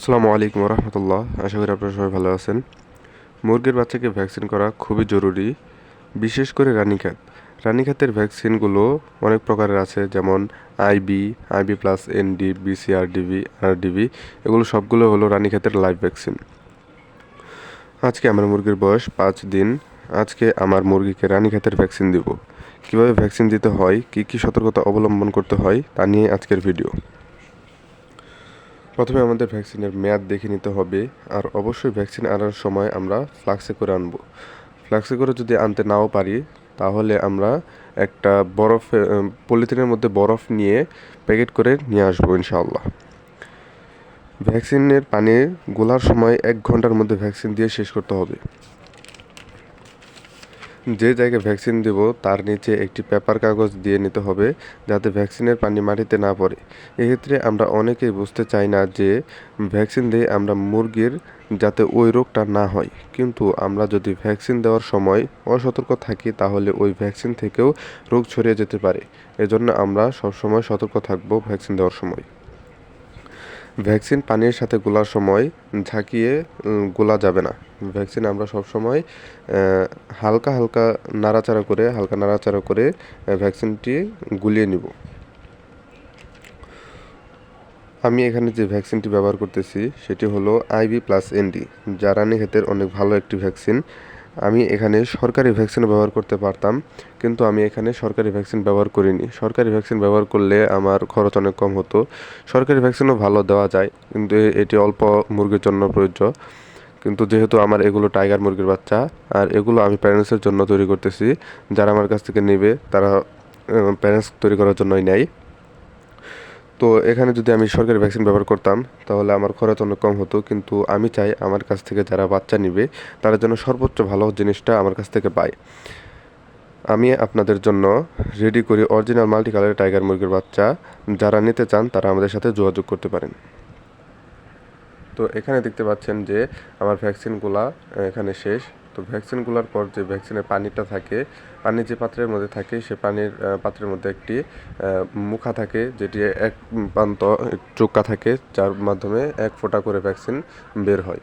আসসালামু আলাইকুম রহমতুল্লাহ। আশা করি আপনারা সবাই ভালো আছেন। মুরগির বাচ্চাকে ভ্যাকসিন করা খুবই জরুরি, বিশেষ করে রানীক্ষেত রানীখাতের ভ্যাকসিনগুলো অনেক প্রকারের আছে, যেমন IB IB plus ND BCRDB RDB এগুলো সবগুলো হলো রানীখাতের লাইভ ভ্যাকসিন। আজকে আমার মুরগির বয়স পাঁচ দিন, আজকে আমার মুরগিকে রানীক্ষেতের ভ্যাকসিন দিব। কীভাবে ভ্যাকসিন দিতে হয়, কী কী সতর্কতা অবলম্বন করতে হয়, তা নিয়ে আজকের ভিডিও। প্রথমে আমাদের ভ্যাকসিনের মেয়াদ দেখে নিতে হবে, আর অবশ্যই ভ্যাকসিন আনার সময় আমরা ফ্লাক্সে করে আনব। ফ্লাক্সে করে যদি আনতে নাও পারি, তাহলে আমরা একটা বরফ পলিথিনের মধ্যে বরফ নিয়ে প্যাকেট করে নিয়ে আসব ইনশাআল্লাহ। ভ্যাকসিনের পানি গোলার সময় এক ঘণ্টার মধ্যে ভ্যাকসিন দিয়ে শেষ করতে হবে। যে জায়গায় ভ্যাকসিন দেব, তার নিচে একটি পেপার কাগজ দিয়ে নিতে হবে যাতে ভ্যাকসিনের পানি মাটিতে না পড়ে। এক্ষেত্রে আমরা অনেকেই বুঝতে চাই না যে ভ্যাকসিন দিয়ে আমরা মুরগির যাতে ওই রোগটা না হয়। কিন্তু আমরা যদি ভ্যাকসিন দেওয়ার সময় অসতর্ক থাকি, তাহলে ওই ভ্যাকসিন থেকেও রোগ ছড়িয়ে যেতে পারে। এজন্য আমরা সবসময় সতর্ক থাকব ভ্যাকসিন দেওয়ার সময়। ভ্যাকসিন পানির সাথে গোলার সময় ঝাঁকিয়ে গোলা যাবে না। ভ্যাকসিন আমরা সবসময় হালকা হালকা নাড়াচাড়া করে, হালকা নাড়াচাড়া করে ভ্যাকসিনটি গুলিয়ে নিব। আমি এখানে যে ভ্যাকসিনটি ব্যবহার করতেছি, সেটি হলো আইবি প্লাস এনডি জারানি ক্ষেতের অনেক ভালো একটি ভ্যাকসিন আমি এখানে সরকারি ভ্যাকসিন ব্যবহার করতে পারতাম, কিন্তু আমি এখানে সরকারি ভ্যাকসিন ব্যবহার করিনি। সরকারি ভ্যাকসিন ব্যবহার করলে আমার খরচ অনেক কম হতো। সরকারি ভ্যাকসিনও ভালো দেওয়া যায়, কিন্তু এটি অল্প মুরগির জন্য প্রযোজ্য। কিন্তু যেহেতু আমার এগুলো টাইগার মুরগির বাচ্চা, আর এগুলো আমি প্যারেন্টসের জন্য তৈরি করতেছি, যারা আমার কাছ থেকে নেবে, তারা প্যারেন্টস তৈরি করার জন্যই নেয়। তো এখানে যদি আমি সরকারি ভ্যাকসিন ব্যবহার করতাম, তাহলে আমার খরচ অনেক কম হতো। কিন্তু আমি চাই আমার কাছ থেকে যারা বাচ্চা নিবে, তারা যেন সর্বোচ্চ ভালো জিনিসটা আমার কাছ থেকে পায়। আমি আপনাদের জন্য রেডি করি অরিজিনাল মাল্টি কালারের টাইগার মুরগির বাচ্চা। যারা নিতে চান, তারা আমাদের সাথে যোগাযোগ করতে পারেন। তো এখানে দেখতে পাচ্ছেন যে, আমার ভ্যাকসিনগুলা এখানে শেষ। তো ভ্যাকসিনগুলোর পর যে ভ্যাকসিনের পানিটা থাকে, পানি যে পাত্রের মধ্যে থাকে, সে পানির পাত্রের মধ্যে একটি মুখা থাকে, যেটি এক প্রান্ত চোক্কা থাকে, যার মাধ্যমে এক ফোঁটা করে ভ্যাকসিন বের হয়।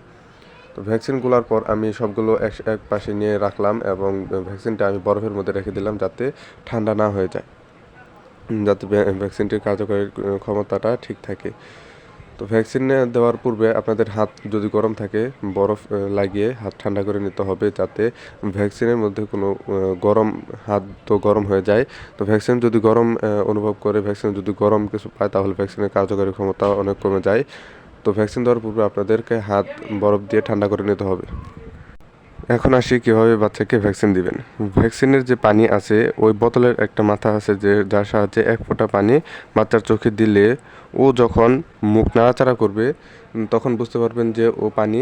তো ভ্যাকসিনগুলোর পর আমি সবগুলো এক এক পাশে নিয়ে রাখলাম এবং ভ্যাকসিনটা আমি বরফের মধ্যে রেখে দিলাম যাতে ঠান্ডা না হয়ে যায়। যাতে ভ্যাকসিনটির কার্যকরী ক্ষমতাটা ঠিক থাকে। তো ভ্যাকসিন দেওয়ার পূর্বে আপনাদের হাত যদি গরম থাকে, বরফ লাগিয়ে হাত ঠান্ডা করে নিতে হবে যাতে ভ্যাকসিনের মধ্যে কোনো গরম, হাত তো গরম হয়ে যায়। তো ভ্যাকসিন যদি গরম অনুভব করে ভ্যাকসিন যদি গরম কিছু পায়, তাহলে ভ্যাকসিনের কার্যকারী ক্ষমতা অনেক কমে যায়। তো ভ্যাকসিন দেওয়ার পূর্বে আপনাদেরকে হাত বরফ দিয়ে ঠান্ডা করে নিতে হবে। এখন আসি কীভাবে বাচ্চাকে ভ্যাকসিন দিবেন। ভ্যাকসিনের যে পানি আছে, ওই বোতলের একটা মাথা আছে যে, যার সাহায্যে এক ফোঁটা পানি বাচ্চার চোখে দিলে ও যখন মুখ নাড়াচাড়া করবে তখন বুঝতে পারবেন যে ও পানি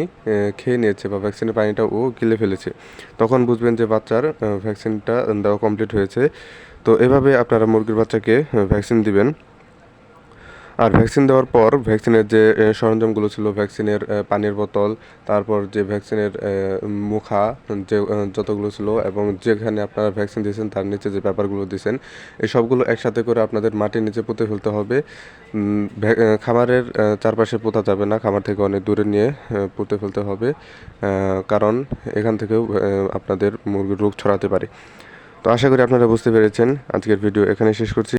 খেয়ে নিয়েছে বা ভ্যাকসিনের পানিটা ও গিলে ফেলেছে। তখন বুঝবেন যে বাচ্চার ভ্যাকসিনটা দেওয়া কমপ্লিট হয়েছে। তো এভাবে আপনারা মুরগির বাচ্চাকে ভ্যাকসিন দিবেন। আর ভ্যাকসিন দেওয়ার পর ভ্যাকসিনের যে সরঞ্জামগুলো ছিল, ভ্যাকসিনের পানির বোতল, তারপর যে ভ্যাকসিনের মুখা, যে যতগুলো ছিল এবং যেখানে আপনারা ভ্যাকসিন দিয়েছেন তার নিচে যে ব্যাপারগুলো দিয়েছেন, এই সবগুলো একসাথে করে আপনাদের মাটির নিচে পুঁতে ফেলতে হবে। খামারের চারপাশে পোতা যাবে না, খামার থেকে অনেক দূরে নিয়ে পুঁতে ফেলতে হবে কারণ এখান থেকেও আপনাদের মুরগির রোগ ছড়াতে পারে। তো আশা করি আপনারা বুঝতে পেরেছেন। আজকের ভিডিও এখানে শেষ করছি।